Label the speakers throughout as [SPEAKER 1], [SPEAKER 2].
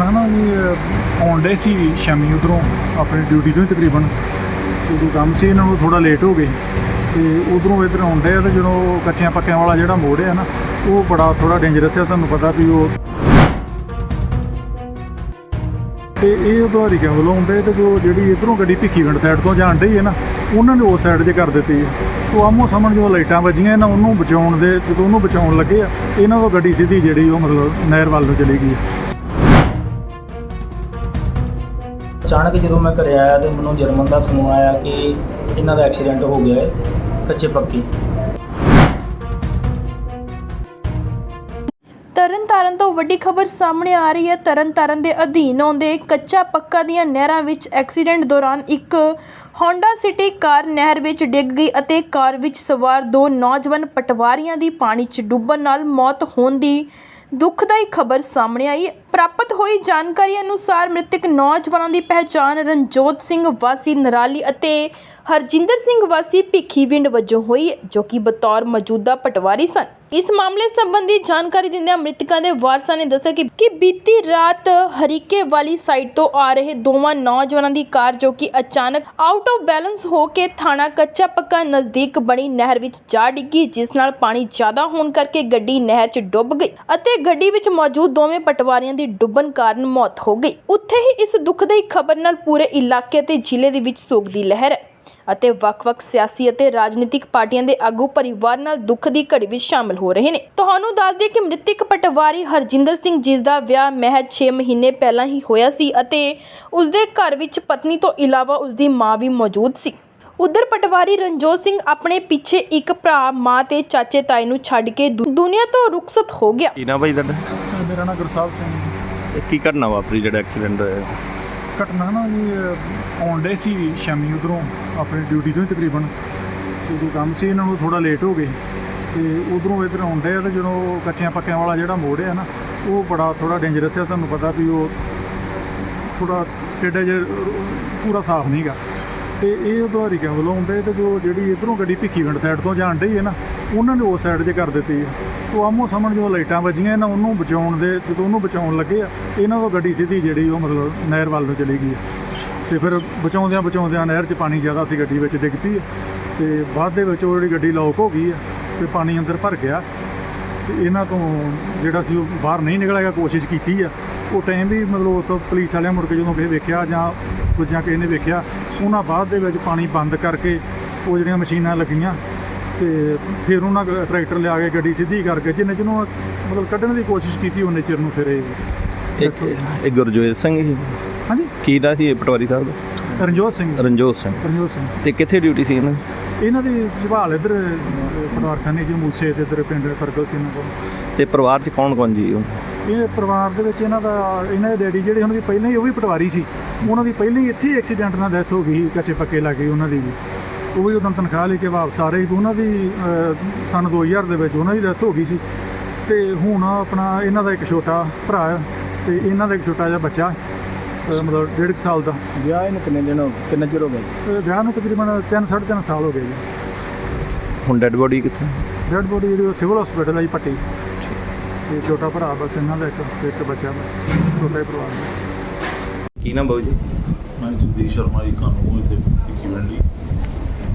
[SPEAKER 1] ਘਟਨਾ ਨਾ ਜੀ ਆਉਣ ਡੇ ਸੀ ਸ਼ਾਮੀ ਉਧਰੋਂ, ਆਪਣੀ ਡਿਊਟੀ ਤੋਂ ਹੀ ਤਕਰੀਬਨ। ਉਦੋਂ ਕੰਮ ਸੀ, ਇਹਨਾਂ ਨੂੰ ਥੋੜਾ ਲੇਟ ਹੋ ਗਏ। ਤੇ ਉਧਰੋਂ ਇੱਧਰ ਆਉਣ ਡੇ ਤੇ ਜਦੋਂ ਕੱਚਿਆਂ ਪੱਕਿਆਂ ਵਾਲਾ ਜਿਹੜਾ ਮੋੜ ਹੈ ਨਾ, ਉਹ ਬੜਾ ਥੋੜਾ ਡੇਂਜਰਸ ਹੈ ਤੁਹਾਨੂੰ ਪਤਾ ਵੀ ਉਹ। ਤੇ ਇਹ ਉਦੋਂ ਕਿਉਂ ਵੱਲੋਂ ਆਉਂਦੇ ਤੇ ਜੋ ਜਿਹੜੀ ਇਧਰੋਂ ਗੱਡੀ ਭਿੱਖੀਵਿੰਡ ਸਾਈਡ ਤੋਂ ਜਾਣ ਡਈ ਹੈ ਨਾ, ਉਹਨਾਂ ਨੇ ਉਸ ਸਾਈਡ 'ਤੇ ਕਰ ਦਿੱਤੀ ਹੈ ਉਹ ਆਮੋ ਸਾਹਮਣੇ ਜਦੋਂ ਲਾਈਟਾਂ ਵੱਜੀਆਂ, ਇਹਨਾਂ ਉਹਨੂੰ ਬਚਾਉਣ ਦੇ, ਜਦੋਂ ਉਹਨੂੰ ਬਚਾਉਣ ਲੱਗੇ ਆ, ਇਹਨਾਂ ਤੋਂ ਗੱਡੀ ਸਿੱਧੀ ਜਿਹੜੀ ਉਹ ਮਤਲਬ ਨਹਿਰ ਵੱਲ ਨੂੰ ਚਲੀ ਗਈ
[SPEAKER 2] ਅਚਾਨਕ ਜਦੋਂ ਮੈਂ ਘਰੇ ਆਇਆ ਤੇ ਮੈਨੂੰ ਜਰਮਨ ਦਾ ਫੋਨ ਆਇਆ ਕਿ ਇਹਨਾਂ ਦਾ ਐਕਸੀਡੈਂਟ ਹੋ ਗਿਆ ਹੈ, ਕੱਚੇ ਪੱਕੇ
[SPEAKER 3] ਤਰਨਤਾਰਨ ਤੋਂ ਵੱਡੀ ਖਬਰ ਸਾਹਮਣੇ ਆ ਰਹੀ ਹੈ। ਤਰਨਤਾਰਨ ਦੇ ਅਧੀਨ ਆਉਂਦੇ ਕੱਚਾ ਪੱਕਾ ਦੀਆਂ ਨਹਿਰਾਂ ਵਿੱਚ ਐਕਸੀਡੈਂਟ ਦੌਰਾਨ ਇੱਕ Honda ਸਿਟੀ ਕਾਰ ਨਹਿਰ ਵਿੱਚ ਡਿੱਗ ਗਈ ਅਤੇ ਕਾਰ ਵਿੱਚ ਸਵਾਰ ਦੋ ਨੌਜਵਾਨ ਪਟਵਾਰੀਆਂ ਦੀ ਪਾਣੀ 'ਚ ਡੁੱਬਣ ਨਾਲ ਮੌਤ ਹੋਣ ਦੀ ਦੁਖਦਾਈ ਖਬਰ ਸਾਹਮਣੇ ਆਈ। ਪ੍ਰਾਪਤ ਹੋਈ ਜਾਣਕਾਰੀ ਅਨੁਸਾਰ ਮ੍ਰਿਤਕ ਨੌਜਵਾਨਾਂ ਦੀ ਪਹਿਚਾਣ ਰਣਜੋਤ ਸਿੰਘ ਵਾਸੀ ਨਰਾਲੀ ਅਤੇ ਹਰਜਿੰਦਰ ਸਿੰਘ ਵਾਸੀ ਭਿੱਖੀਵਿੰਡ ਵਜੋਂ ਹੋਈ ਹੈ ਜੋ ਕਿ ਬਤੌਰ ਮੌਜੂਦਾ ਪਟਵਾਰੀ ਸਨ। ਇਸ ਮਾਮਲੇ ਸੰਬੰਧੀ ਜਾਣਕਾਰੀ ਦਿੰਦਿਆਂ ਮ੍ਰਿਤਕਾਂ ਦੇ ਵਾਰਸਾਂ ਨੇ ਦੱਸਿਆ ਕਿ ਕਿ ਬੀਤੀ ਰਾਤ ਹਰੀਕੇ ਵਾਲੀ ਸਾਈਡ ਤੋਂ ਆ ਰਹੇ ਦੋਵਾਂ ਨੌਜਵਾਨਾਂ ਦੀ ਕਾਰ, ਜੋ ਕਿ ਅਚਾਨਕ ਆਊਟ ਆਫ ਬੈਲੈਂਸ ਹੋ ਕੇ ਥਾਣਾ ਕੱਚਾ ਪੱਕਾ ਨਜ਼ਦੀਕ ਬਣੀ ਨਹਿਰ ਵਿੱਚ ਜਾ ਡਿੱਗੀ, ਜਿਸ ਨਾਲ ਪਾਣੀ ਜ਼ਿਆਦਾ ਹੋਣ ਕਰਕੇ ਗੱਡੀ ਨਹਿਰ 'ਚ ਡੁੱਬ ਗਈ ਅਤੇ ਗੱਡੀ ਵਿੱਚ ਮੌਜੂਦ ਦੋਵੇਂ ਪਟਵਾਰੀਆਂ ਦੀ ਡੁੱਬਣ ਕਾਰਨ ਮੌਤ ਹੋ ਗਈ। ਉੱਥੇ ਹੀ ਇਸ ਦੁਖਦਾਈ ਖਬਰ ਨਾਲ ਪੂਰੇ ਇਲਾਕੇ ਤੇ ਜ਼ਿਲ੍ਹੇ ਦੇ ਵਿੱਚ ਸੋਗ ਦੀ ਲਹਿਰ ਹੈ ਅਤੇ ਵੱਖ-ਵੱਖ ਸਿਆਸੀ ਅਤੇ ਰਾਜਨੀਤਿਕ ਪਾਰਟੀਆਂ ਦੇ ਆਗੂ ਪਰਿਵਾਰ ਨਾਲ ਦੁੱਖ ਦੀ ਘੜੀ ਵਿੱਚ ਸ਼ਾਮਲ ਹੋ ਰਹੇ ਨੇ। ਤੁਹਾਨੂੰ ਦੱਸ ਦਈਏ ਕਿ ਮ੍ਰਿਤਕ ਪਟਵਾਰੀ ਹਰਜਿੰਦਰ ਸਿੰਘ ਜਿਸ ਦਾ ਵਿਆਹ ਮਹਿਜ 6 ਮਹੀਨੇ ਪਹਿਲਾਂ ਹੀ ਹੋਇਆ ਸੀ ਅਤੇ ਉਸ ਦੇ ਘਰ ਵਿੱਚ ਪਤਨੀ ਤੋਂ ਇਲਾਵਾ ਉਸ ਦੀ ਮਾਂ ਵੀ ਮੌਜੂਦ ਸੀ। ਉਧਰ ਪਟਵਾਰੀ ਰਣਜੋਤ ਸਿੰਘ ਆਪਣੇ ਪਿੱਛੇ ਇੱਕ ਭਰਾ ਮਾਂ ਤੇ ਚਾਚੇ ਤਾਏ ਨੂੰ ਛੱਡ ਕੇ ਦੁਨੀਆ ਤੋਂ ਰੁਖਸਤ ਹੋ ਗਿਆ।
[SPEAKER 4] ਕੀ ਨਾ ਭਾਈ ਤੁਹਾਡਾ?
[SPEAKER 1] ਮੇਰਾ ਨਾਮ ਗੁਰਸਾਹਿਬ ਸਿੰਘ।
[SPEAKER 4] ਇਹ ਕੀ ਘਟਨਾ ਵਾਪਰੀ ਜਿਹੜਾ ਐਕਸੀਡੈਂਟ ਹੋਇਆ?
[SPEAKER 1] ਘਟਨਾ ਨਾ ਜੀ, ਆਉਣ ਡੇ ਸੀ ਸ਼ਾਮੀ ਉਧਰੋਂ, ਆਪਣੀ ਡਿਊਟੀ ਤੋਂ ਹੀ ਤਕਰੀਬਨ। ਉਦੋਂ ਕੰਮ ਸੀ, ਇਹਨਾਂ ਨੂੰ ਥੋੜਾ ਲੇਟ ਹੋ ਗਏ। ਤੇ ਉਧਰੋਂ ਇੱਧਰ ਆਉਂਦੇ ਆ ਤੇ ਜਦੋਂ ਕੱਚਿਆਂ ਪੱਕਿਆਂ ਵਾਲਾ ਜਿਹੜਾ ਮੋੜ ਹੈ ਨਾ, ਉਹ ਬੜਾ ਥੋੜਾ ਡੇਂਜਰਸ ਹੈ ਤੁਹਾਨੂੰ ਪਤਾ ਵੀ ਉਹ ਥੋੜਾ ਟੇਡਾ ਜਿਹਾ, ਪੂਰਾ ਸਾਫ਼ ਨਹੀਂਗਾ ਤੇ ਇਹ ਉਧਾਰੀ ਕਿਉਂ ਵੱਲੋਂ ਆਉਂਦੇ ਤੇ ਜੋ ਜਿਹੜੀ ਇਧਰੋਂ ਗੱਡੀ ਭਿੱਖੀ ਪਿੰਡ ਸਾਈਡ ਤੋਂ ਜਾਣ ਡਈ ਹੈ ਨਾ ਉਹਨਾਂ ਨੇ ਉਸ ਸਾਈਡ 'ਤੇ ਕਰ ਦਿੱਤੀ ਹੈ ਉਹ ਆਮੋ ਸਾਹਮਣੇ ਜਦੋਂ ਲਾਈਟਾਂ ਵੱਜੀਆਂ, ਇਹਨਾਂ ਉਹਨੂੰ ਬਚਾਉਣ ਦੇ, ਜਦੋਂ ਉਹਨੂੰ ਬਚਾਉਣ ਲੱਗੇ ਆ, ਇਹਨਾਂ ਤੋਂ ਗੱਡੀ ਸਿੱਧੀ ਜਿਹੜੀ ਉਹ ਮਤਲਬ ਨਹਿਰ ਵੱਲ ਨੂੰ ਚਲੀ ਗਈ ਹੈ ਤੇ ਫਿਰ ਬਚਾਉਂਦਿਆਂ ਬਚਾਉਂਦਿਆਂ ਨਹਿਰ 'ਚ ਪਾਣੀ ਜ਼ਿਆਦਾ ਸੀ ਗੱਡੀ ਵਿੱਚ ਡਿੱਗ ਪਈ ਹੈ ਤੇ ਬਾਅਦ ਦੇ ਵਿੱਚ ਉਹ ਜਿਹੜੀ ਗੱਡੀ ਲੌਕ ਹੋ ਗਈ ਆ, ਤੇ ਪਾਣੀ ਅੰਦਰ ਭਰ ਗਿਆ। ਤੇ ਇਹਨਾਂ ਤੋਂ ਜਿਹੜਾ ਸੀ ਉਹ ਬਾਹਰ ਨਹੀਂ ਨਿਕਲਿਆ ਕੋਸ਼ਿਸ਼ ਕੀਤੀ ਆ। ਉਹ ਟਾਈਮ ਵੀ ਮਤਲਬ ਉਹ ਤੋਂ ਪੁਲਿਸ ਵਾਲਿਆਂ ਮੁੜ ਕੇ ਜਦੋਂ ਕਿਸੇ ਵੇਖਿਆ ਜਾਂ ਦੂਜਿਆਂ ਕਿਸੇ ਨੇ ਵੇਖਿਆ, ਉਹਨਾਂ ਬਾਅਦ ਦੇ ਵਿੱਚ ਪਾਣੀ ਬੰਦ ਕਰਕੇ ਉਹ ਜਿਹੜੀਆਂ ਮਸ਼ੀਨਾਂ ਲੱਗੀਆਂ ਤੇ ਫਿਰ ਉਹਨਾਂ ਟਰੈਕਟਰ ਲਿਆ ਕੇ ਗੱਡੀ ਸਿੱਧੀ ਕਰਕੇ ਜਿੰਨੇ ਜਿਹਨੂੰ ਮਤਲਬ ਕੱਢਣ ਦੀ ਕੋਸ਼ਿਸ਼ ਕੀਤੀ ਉਹਨੇ ਚਿਰ ਨੂੰ ਫਿਰ ਇਹ
[SPEAKER 4] ਇੱਕ ਇਹ ਗੁਰਜੋਤ ਸਿੰਘ ਜੀ।
[SPEAKER 1] ਹਾਂਜੀ?
[SPEAKER 4] ਕੀ ਦਾ ਸੀ ਇਹ ਪਟਵਾਰੀ ਸਾਹਿਬ ਦਾ?
[SPEAKER 1] ਰਣਜੋਤ ਸਿੰਘ।
[SPEAKER 4] ਰਣਜੋਤ ਸਿੰਘ।
[SPEAKER 1] ਰਣਜੋਤ ਸਿੰਘ।
[SPEAKER 4] ਤੇ ਕਿੱਥੇ ਡਿਊਟੀ ਸੀ ਇਹਨਾਂ ਦੀ?
[SPEAKER 1] ਇਹਨਾਂ ਦੀ ਸੰਭਾਲ ਇੱਧਰ ਪਟਵਾਰਖਾਨੇ ਜੀ ਮੂਸੇ ਤੇ ਇੱਧਰ ਪਿੰਡ ਸਰਕਲ ਸੀ ਇਹਨਾਂ ਕੋਲ।
[SPEAKER 4] ਤੇ ਪਰਿਵਾਰ 'ਚ ਕੌਣ ਕੌਣ ਜੀ ਉਹ?
[SPEAKER 1] ਇਹ ਪਰਿਵਾਰ ਦੇ ਵਿੱਚ ਇਹਨਾਂ ਦਾ ਇਹਨਾਂ ਦੇ ਡੈਡੀ ਜਿਹੜੇ ਉਹਨਾਂ ਦੀ ਪਹਿਲਾਂ ਹੀ ਉਹ ਵੀ ਪਟਵਾਰੀ ਸੀ। ਉਹਨਾਂ ਦੀ ਪਹਿਲਾਂ ਹੀ ਇੱਥੇ ਐਕਸੀਡੈਂਟ ਨਾਲ ਡੈਥ ਹੋ ਗਈ ਸੀ, ਕੱਚੇ ਪੱਕੇ ਲੱਗੇ ਉਹਨਾਂ ਦੀ ਵੀ। ਉਹ ਵੀ ਉਦੋਂ ਤਨਖਾਹ ਲੈ ਕੇ ਵਾਪਸ ਆ ਰਹੇ ਸੀ ਉਹਨਾਂ ਦੀ ਸੰਨ 2000 ਦੇ ਵਿੱਚ ਉਹਨਾਂ ਦੀ ਡੈਥ ਹੋ ਗਈ ਸੀ। ਤੇ ਹੁਣ ਆਪਣਾ ਇਹਨਾਂ ਦਾ ਇੱਕ ਛੋਟਾ ਭਰਾ ਹੈ ਤੇ ਇਹਨਾਂ ਦਾ ਇੱਕ ਛੋਟਾ ਜਿਹਾ ਬੱਚਾ ਮਤਲਬ ਡੇਢ ਸਾਲ ਦਾ।
[SPEAKER 2] ਵਿਆਹ ਇਹਨੂੰ ਕਿੰਨੇ ਦਿਨ ਹੋ ਕਿੰਨਾ ਚਿਰ ਹੋ ਗਿਆ
[SPEAKER 1] ਵਿਆਹ ਨੂੰ ਤਕਰੀਬਨ 3 3.5 ਸਾਲ ਹੋ ਗਏ ਜੀ।
[SPEAKER 4] ਹੁਣ ਡੈੱਡ ਬੋਡੀ ਕਿੱਥੇ?
[SPEAKER 1] ਡੈਡ ਬੋਡੀ ਜਿਹੜੀ ਉਹ ਸਿਵਲ ਹਸਪੀਟਲ ਹੈ ਜੀ ਪੱਟੀ। ਤੇ ਛੋਟਾ ਭਰਾ ਬਸ ਇਹਨਾਂ ਦਾ ਇੱਕ ਤੇ ਇੱਕ ਬੱਚਾ ਬਸ ਛੋਟਾ ਹੀ ਪਰਿਵਾਰ।
[SPEAKER 4] ਕੀ ਨਾ ਬਾਬੂ ਜੀ?
[SPEAKER 5] ਮੈਂ ਜਗਦੀਸ਼ ਸ਼ਰਮਾ ਜੀ ਕਾਨੂੰ ਇੱਥੇ ਭਿੱਖੀ ਮੰਡੀ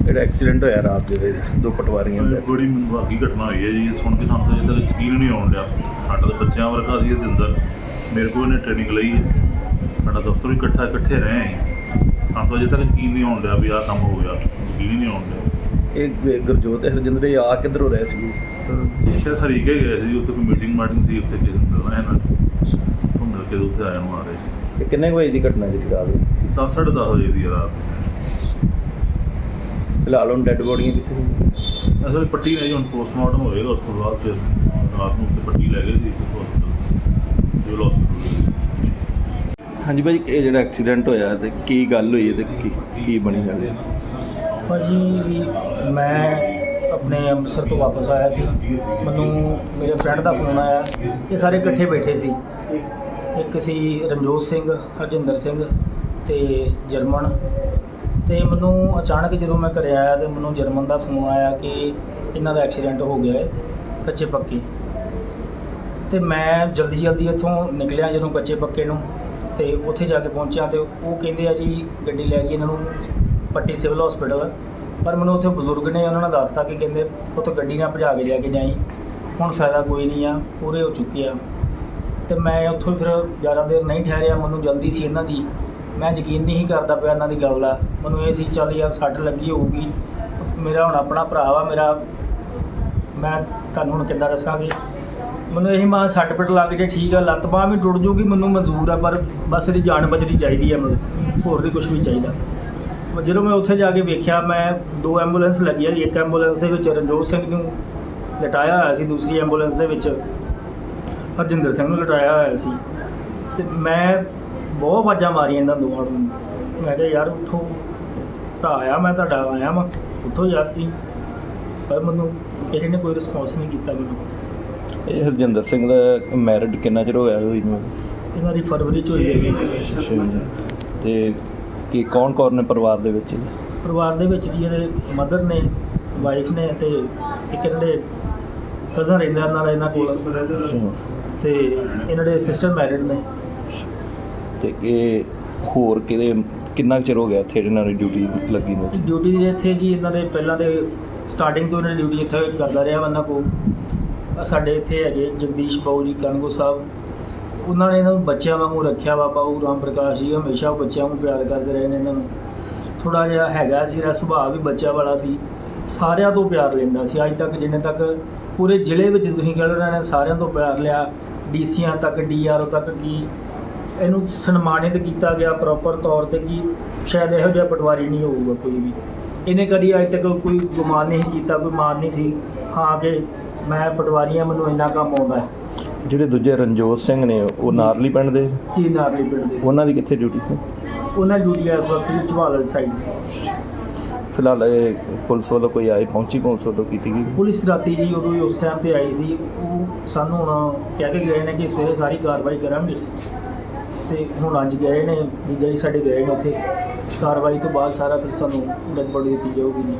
[SPEAKER 4] ਜਿਹੜਾ ਐਕਸੀਡੈਂਟ ਹੋਇਆ ਰਾਤ ਦੇ ਵਿੱਚ ਦੋ ਪਟਵਾਰੀਆਂ ਦਾ।
[SPEAKER 5] ਬੜੀ ਮਨਵਾਗੀ ਘਟਨਾ ਹੋਈ ਹੈ ਜੀ। ਇਹ ਸੁਣ ਕੇ ਸਾਨੂੰ ਤਾਂ ਇਹਦਾ ਯਕੀਨ ਨਹੀਂ ਆਉਣ ਡਿਆ। ਸਾਡਾ ਤਾਂ ਬੱਚਿਆਂ ਵਰਗਾ ਸੀ ਇਹਦੇ ਅੰਦਰ। ਮੇਰੇ ਕੋਲ ਇਹਨੇ ਟ੍ਰੇਨਿੰਗ ਲਈ ਹੈ। ਸਾਡਾ ਦਫ਼ਤਰ ਵੀ ਇਕੱਠਾ ਇਕੱਠੇ ਰਹੇ ਹਾਂ ਸਾਨੂੰ ਤਾਂ ਅਜੇ ਤੱਕ ਯਕੀਨ ਨਹੀਂ ਆਉਣ ਡਿਆ ਵੀ ਆਹ ਕੰਮ ਹੋ ਗਿਆ। ਯਕੀਨ ਨਹੀਂ ਆਉਣ ਡਿਆ।
[SPEAKER 4] ਇਹ ਗੁਰਜੋਤ ਹਰਜਿੰਦਰ ਇਹ ਆ ਕਿੱਧਰੋਂ ਰਹੇ ਸੀ
[SPEAKER 5] ਇਹ ਸ਼ਾਇਦ ਹਰੀਕੇ ਗਏ ਸੀ ਉੱਥੇ ਕੋਈ ਮੀਟਿੰਗ ਮਾਟਿੰਗ ਸੀ। ਉੱਥੇ ਕਿਸੇ ਨੂੰ ਮਿਲਣਾ ਇਹਨਾਂ ਨੂੰ। ਮਿਲ ਕੇ ਉੱਥੇ ਆਇਆ ਨੂੰ ਆ ਰਹੇ ਸੀ।
[SPEAKER 4] ਇਹ ਕਿੰਨੇ ਵਜੇ ਦੀ ਘਟਨਾ ਜੀ ਰਾਤ ਦੀ?
[SPEAKER 5] ਦਸ ਸਾਢੇ ਦਸ ਵਜੇ ਦੀ ਰਾਤ।
[SPEAKER 4] ਫਿਲਹਾਲ ਹੁਣ ਡੈੱਡ ਬੋਡੀਆਂ ਕਿੱਥੇ ਨੇ?
[SPEAKER 5] ਅਸਲ ਪੱਟੀ ਨੇ ਜੀ ਹੁਣ ਪੋਸਟਮਾਰਟਮ ਹੋਏਗਾ ਉਸ ਤੋਂ ਬਾਅਦ ਫਿਰ ਰਾਤ ਨੂੰ ਉੱਥੇ ਪੱਟੀ ਲੈ ਗਏ ਸੀ ਹਸਪੀਟਲ ਸਿਵਲ ਹਸਪੀਟਲ
[SPEAKER 4] ਹਾਂਜੀ ਭਾਈ ਇਹ ਜਿਹੜਾ ਐਕਸੀਡੈਂਟ ਹੋਇਆ ਤੇ ਕੀ ਗੱਲ ਹੋਈ ਹੈ ਤੇ ਕੀ ਕੀ ਬਣੀ ਗੱਲ?
[SPEAKER 2] ਭਾਜੀ ਮੈਂ ਆਪਣੇ ਅੰਮ੍ਰਿਤਸਰ ਤੋਂ ਵਾਪਸ ਆਇਆ ਸੀ। ਮੈਨੂੰ ਮੇਰੇ ਫਰੈਂਡ ਦਾ ਫੋਨ ਆਇਆ। ਇਹ ਸਾਰੇ ਇਕੱਠੇ ਬੈਠੇ ਸੀ। ਇੱਕ ਸੀ ਰਣਜੋਤ ਸਿੰਘ ਹਰਜਿੰਦਰ ਸਿੰਘ ਤੇ ਜਰਮਨ। ਤੇ ਮੈਨੂੰ ਅਚਾਨਕ ਜਦੋਂ ਮੈਂ ਘਰੇ ਆਇਆ ਤੇ ਮੈਨੂੰ ਜਰਮਨ ਦਾ ਫੋਨ ਆਇਆ ਕਿ ਇਹਨਾਂ ਦਾ ਐਕਸੀਡੈਂਟ ਹੋ ਗਿਆ ਹੈ, ਕੱਚੇ ਪੱਕੇ। ਤੇ ਮੈਂ ਜਲਦੀ ਜਲਦੀ ਇੱਥੋਂ ਨਿਕਲਿਆ ਜਦੋਂ ਕੱਚੇ ਪੱਕੇ ਨੂੰ ਤੇ ਉੱਥੇ ਜਾ ਕੇ ਪਹੁੰਚਿਆ ਤੇ ਉਹ ਕਹਿੰਦੇ ਆ ਜੀ ਗੱਡੀ ਲੈ ਗਈ ਇਹਨਾਂ ਨੂੰ, ਪੱਟੀ ਸਿਵਲ ਹਸਪੀਟਲ। ਪਰ ਮੈਨੂੰ ਉੱਥੇ ਬਜ਼ੁਰਗ ਨੇ ਉਹਨਾਂ ਨੇ ਦੱਸਤਾ ਕਿ ਕਹਿੰਦੇ ਉੱਥੇ ਗੱਡੀ ਨਾਲ ਭਜਾ ਕੇ ਲੈ ਕੇ ਜਾਈ, ਹੁਣ ਫਾਇਦਾ ਕੋਈ ਨਹੀਂ ਆ, ਪੂਰੇ ਹੋ ਚੁੱਕੇ ਆ। ਤੇ ਮੈਂ ਉੱਥੋਂ ਫਿਰ ਜ਼ਿਆਦਾ ਦੇਰ ਨਹੀਂ ਠਹਿਰਿਆ, ਮੈਨੂੰ ਜਲਦੀ ਸੀ ਇਹਨਾਂ ਦੀ ਮੈਂ ਯਕੀਨ ਨਹੀਂ ਕਰਦਾ ਪਿਆ ਇਹਨਾਂ ਦੀ ਗੱਲ ਦਾ। ਮੈਨੂੰ ਇਹ ਸੀ, ਚੱਲ ਯਾਰ ਸੱਟ ਲੱਗੀ ਹੋਊਗੀ। ਮੇਰਾ ਹੁਣ ਆਪਣਾ ਭਰਾ ਵਾ, ਮੇਰਾ ਮੈਂ ਤੁਹਾਨੂੰ ਹੁਣ ਕਿੱਦਾਂ ਦੱਸਾਂਗੀ? ਮੈਨੂੰ ਇਹੀ ਮਾਂ ਸੱਟ ਪਿੱਟ ਲੱਗ ਜੇ ਠੀਕ ਆ, ਲੱਤ ਬਾਂਹ ਵੀ ਟੁੱਟ ਜੂਗੀ, ਮੈਨੂੰ ਮਨਜ਼ੂਰ ਆ, ਪਰ ਬਸ ਇਹਦੀ ਜਾਨ ਬਚਣੀ ਚਾਹੀਦੀ ਆ ਮੈਨੂੰ। ਹੋਰ ਨਹੀਂ ਕੁਝ ਵੀ ਚਾਹੀਦਾ। ਜਦੋਂ ਮੈਂ ਉੱਥੇ ਜਾ ਕੇ ਵੇਖਿਆ, ਮੈਂ ਦੋ ਐਂਬੂਲੈਂਸ ਲੱਗੀਆਂ ਇੱਕ ਐਂਬੂਲੈਂਸ ਦੇ ਵਿੱਚ ਰਣਜੋਤ ਸਿੰਘ ਨੂੰ ਲਟਾਇਆ ਹੋਇਆ ਸੀ, ਦੂਸਰੀ ਐਂਬੂਲੈਂਸ ਦੇ ਵਿੱਚ ਹਰਜਿੰਦਰ ਸਿੰਘ ਨੂੰ ਲਟਾਇਆ ਹੋਇਆ ਸੀ। ਤੇ ਮੈਂ ਬਹੁਤ ਆਵਾਜ਼ਾਂ ਮਾਰੀਆਂ ਇਹਨਾਂ ਦੋਵਾਂ ਨੂੰ। ਮੈਂ ਕਿਹਾ ਯਾਰ ਉੱਠੋ। ਭਰਾ ਆ ਮੈਂ ਤੁਹਾਡਾ ਆਇਆ ਮੈਂ ਉੱਠੋ ਯਾਰ ਤੁਸੀਂ। ਪਰ ਮੈਨੂੰ ਕਿਸੇ ਨੇ ਕੋਈ ਰਿਸਪੌਂਸ ਨਹੀਂ ਕੀਤਾ ਮੈਨੂੰ।
[SPEAKER 4] ਇਹ ਹਰਜਿੰਦਰ ਸਿੰਘ ਦਾ ਮੈਰਿਡ ਕਿੰਨਾ ਚਿਰ ਹੋਇਆ ਹੋਈ ਨੂੰ
[SPEAKER 2] ਇਹਨਾਂ ਦੀ ਫਰਵਰੀ ਚ ਹੋਈ ਹੈਗੀ
[SPEAKER 4] ਤੇ ਕੀ ਕੌਣ ਕੌਣ ਨੇ ਪਰਿਵਾਰ ਦੇ ਵਿੱਚ
[SPEAKER 2] ਪਰਿਵਾਰ ਦੇ ਵਿੱਚ ਜੀ ਇਹਦੇ ਮਦਰ ਨੇ ਵਾਈਫ ਨੇ ਤੇ ਇੱਕ ਇਹਨਾਂ ਦੇ ਕਜ਼ਨ ਰਹਿੰਦਾ ਨਾਲ ਇਹਨਾਂ ਕੋਲ। ਤੇ ਇਹਨਾਂ ਦੇ ਸਿਸਟਰ ਮੈਰਿਡ ਨੇ।
[SPEAKER 4] ਤੇ ਇਹ ਹੋਰ ਕਿਹਦੇ, ਕਿੰਨਾ ਕੁ ਚਿਰ ਹੋ ਗਿਆ ਇੱਥੇ ਇਹਨਾਂ ਦੀ ਡਿਊਟੀ ਲੱਗੀ ਨੂੰ?
[SPEAKER 2] ਡਿਊਟੀ ਦੇ ਇੱਥੇ ਜੀ ਇਹਨਾਂ ਦੇ ਪਹਿਲਾਂ ਦੇ ਸਟਾਰਟਿੰਗ ਤੋਂ ਇਹਨਾਂ ਦੀ ਡਿਊਟੀ ਇੱਥੇ ਕਰਦਾ ਰਿਹਾ ਵਾ ਇਹਨਾਂ ਕੋਲ। ਸਾਡੇ ਇੱਥੇ ਹੈਗੇ ਜਗਦੀਸ਼ ਬਾਊ ਜੀ ਕਨਗੋ ਸਾਹਿਬ। ਉਹਨਾਂ ਨੇ ਇਹਨਾਂ ਨੂੰ ਬੱਚਿਆਂ ਵਾਂਗੂ ਰੱਖਿਆ ਵਾ, ਬਾਊ ਰਾਮ ਪ੍ਰਕਾਸ਼ ਜੀ ਹਮੇਸ਼ਾ ਉਹ ਬੱਚਿਆਂ ਨੂੰ ਪਿਆਰ ਕਰਦੇ ਰਹੇ ਨੇ ਇਹਨਾਂ ਨੂੰ। ਥੋੜਾ ਜਿਹਾ ਹੈਗਾ ਸੀ, ਇਹਦਾ ਸੁਭਾਅ ਵੀ ਬੱਚਾ ਵਾਲਾ ਸੀ। ਸਾਰਿਆਂ ਤੋਂ ਪਿਆਰ ਲੈਂਦਾ ਸੀ। ਅੱਜ ਤੱਕ ਜਿੰਨੇ ਤੱਕ ਪੂਰੇ ਜ਼ਿਲ੍ਹੇ ਵਿੱਚ ਤੁਸੀਂ ਕਹਿ ਲਓ ਇਹਨਾਂ ਨੇ ਸਾਰਿਆਂ ਤੋਂ ਪਿਆਰ ਲਿਆ। ਡੀਸੀਆਂ ਤੱਕ, ਡੀਆਰਓ ਤੱਕ ਕੀ ਇਹਨੂੰ ਸਨਮਾਨਿਤ ਕੀਤਾ ਗਿਆ ਪ੍ਰੋਪਰ ਤੌਰ ਤੇ ਕਿ ਸ਼ਾਇਦ ਇਹੋ ਜਿਹਾ ਪਟਵਾਰੀ ਨਹੀਂ ਹੋਊਗਾ ਕੋਈ ਵੀ। ਇਹਨੇ ਕਦੀ ਅੱਜ ਤੱਕ ਕੋਈ ਗੁਮਾਨ ਨਹੀਂ ਕੀਤਾ ਕੋਈ ਮਾਨ ਨਹੀਂ ਸੀ। ਹਾਂ ਕਿ ਮੈਂ ਪਟਵਾਰੀ ਹਾਂ ਮੈਨੂੰ ਇੰਨਾ ਕੰਮ ਆਉਂਦਾ ਹੈ।
[SPEAKER 4] ਜਿਹੜੇ ਦੂਜੇ ਰਣਜੋਤ ਸਿੰਘ ਨੇ ਉਹ ਨਾਰਲੀ ਪਿੰਡ ਦੇ?
[SPEAKER 2] ਜੀ ਨਾਰਲੀ ਪਿੰਡ ਦੇ ਸੀ।
[SPEAKER 4] ਉਹਨਾਂ ਦੀ ਕਿੱਥੇ ਡਿਊਟੀ ਸੀ?
[SPEAKER 2] ਉਹਨਾਂ ਦੀ ਡਿਊਟੀ ਇਸ ਵਕਤ ਝਵਾਲ ਸਾਈਡ ਸੀ।
[SPEAKER 4] ਫਿਲਹਾਲ ਇਹ ਪੁਲਿਸ ਵੱਲੋਂ ਕੋਈ ਆਈ ਪਹੁੰਚੀ ਪੁਲਿਸ ਵੱਲੋਂ ਕੀਤੀ ਗਈ?
[SPEAKER 2] ਪੁਲਿਸ ਰਾਤੀ ਜੀ ਉਦੋਂ ਹੀ ਉਸ ਟਾਈਮ ਤੇ ਆਈ ਸੀ। ਉਹ ਸਾਨੂੰ ਹੁਣ ਕਹਿ ਕੇ ਗਏ ਨੇ ਕਿ ਸਵੇਰੇ ਸਾਰੀ ਕਾਰਵਾਈ ਕਰਾਂਗੇ। ਤੇ ਹੁਣ ਅੱਜ ਗਏ ਨੇ ਜੀਜਾ ਜੀ ਸਾਡੇ ਗਏ ਨੇ ਉੱਥੇ, ਕਾਰਵਾਈ ਤੋਂ ਬਾਅਦ ਸਾਰਾ ਫਿਰ ਸਾਨੂੰ ਡੈਡ ਬੋਡੀ ਦਿੱਤੀ ਜਾਊਗੀ ਜੀ।